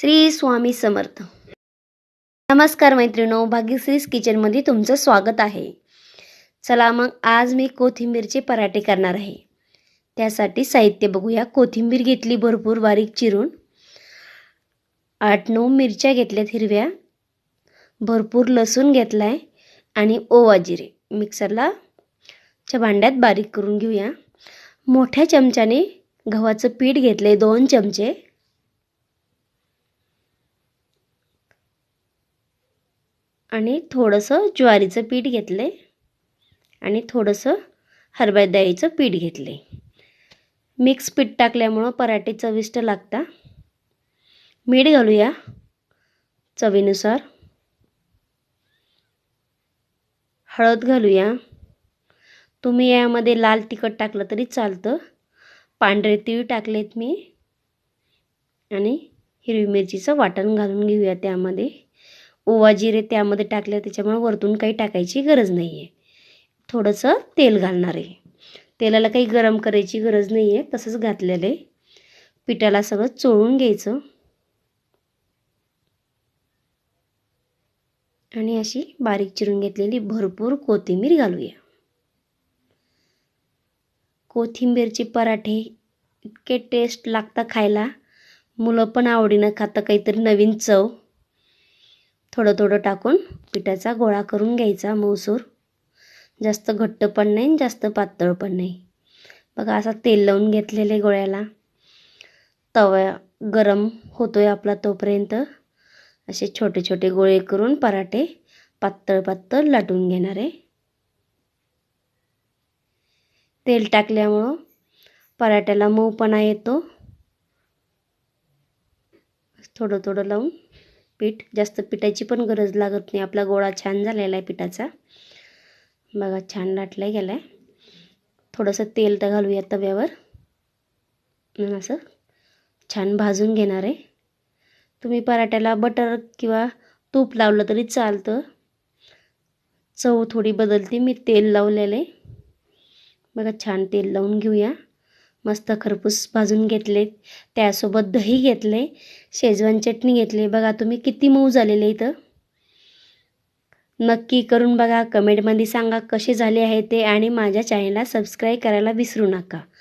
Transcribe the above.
श्री स्वामी समर्थ. नमस्कार मैत्रिणो भाग्यश्रीज किचनमध्ये तुमचं स्वागत आहे. चला मग आज मी कोथिंबीरचे पराठे करणार आहे. त्यासाठी साहित्य बघूया. कोथिंबीर घेतली भरपूर बारीक चिरून. आठ नऊ मिरच्या घेतल्यात हिरव्या. भरपूर लसूण घेतला आहे आणि ओवा जिरे. मिक्सरला च्या भांड्यात बारीक करून घेऊया. मोठ्या चमच्याने गव्हाचं पीठ घेतलं आहे दोन चमचे. आणि थोडंसं ज्वारीचं पीठ घेतलं आहे आणि थोडंसं हरभरा डाळीचं पीठ घेतलं. आहे मिक्स पीठ टाकल्यामुळं पराठे चविष्ट लागता. मीठ घालूया चवीनुसार. हळद घालूया. तुम्ही यामध्ये लाल तिखट टाकलं तरी चालतं. पांढरे तीळ टाकलेत मी. आणि हिरवी मिरचीचं वाटण घालून घेऊया त्यामध्ये. ओवा जिरे त्यामध्ये टाकले त्याच्यामुळे वरतून काही टाकायची गरज नाही आहे थोडंसं तेल घालणार आहे. तेलाला काही गरम करायची गरज नाही आहे तसंच घातलेलं आहे. पिठाला सगळं चोळून घ्यायचं. आणि अशी बारीक चिरून घेतलेली भरपूर कोथिंबीर घालूया. कोथिंबीरचे पराठे इतके टेस्ट लागतं खायला. मुलं पण आवडीनं खातं काहीतरी नवीन चव. थोडं थोडं टाकून पिठाचा गोळा करून घ्यायचा मसूर जास्त घट्ट पण नाही जास्त पातळ पण नाही. बघा असा तेल लावून घेतलेले गोळ्याला. तवा गरम होतो आहे आपला तोपर्यंत. असे छोटे छोटे गोळे करून पराठे पातळ पातळ लाटून घेणार आहे. तेल टाकल्यामुळं पराठ्याला मऊपणा येतो. थोडं थोडं लावून पीठ जास्त पिठाची पण गरज लागत नाही. आपला गोळा छान झालेला आहे पिठाचा. बघा छान लाटला गेला आहे थोडंसं तेल तर घालूया तव्यावर. असं छान भाजून घेणार आहे. तुम्ही पराठ्याला बटर किंवा तूप लावलं तरी चालतं. चव थोडी बदलते. मी तेल लावलेलं आहे. बघा छान तेल लावून घेऊया. मस्त खरपूस भाजून घेतले. त्यासोबत दही घेतले. शेजवान चटणी घेतली. बघा तुम्ही किती मऊ झालेले इथं. नक्की करून बघा. कमेंटमध्ये सांगा कसे झाले आहे ते आणि माझ्या चॅनलला सबस्क्राईब करायला विसरू नका.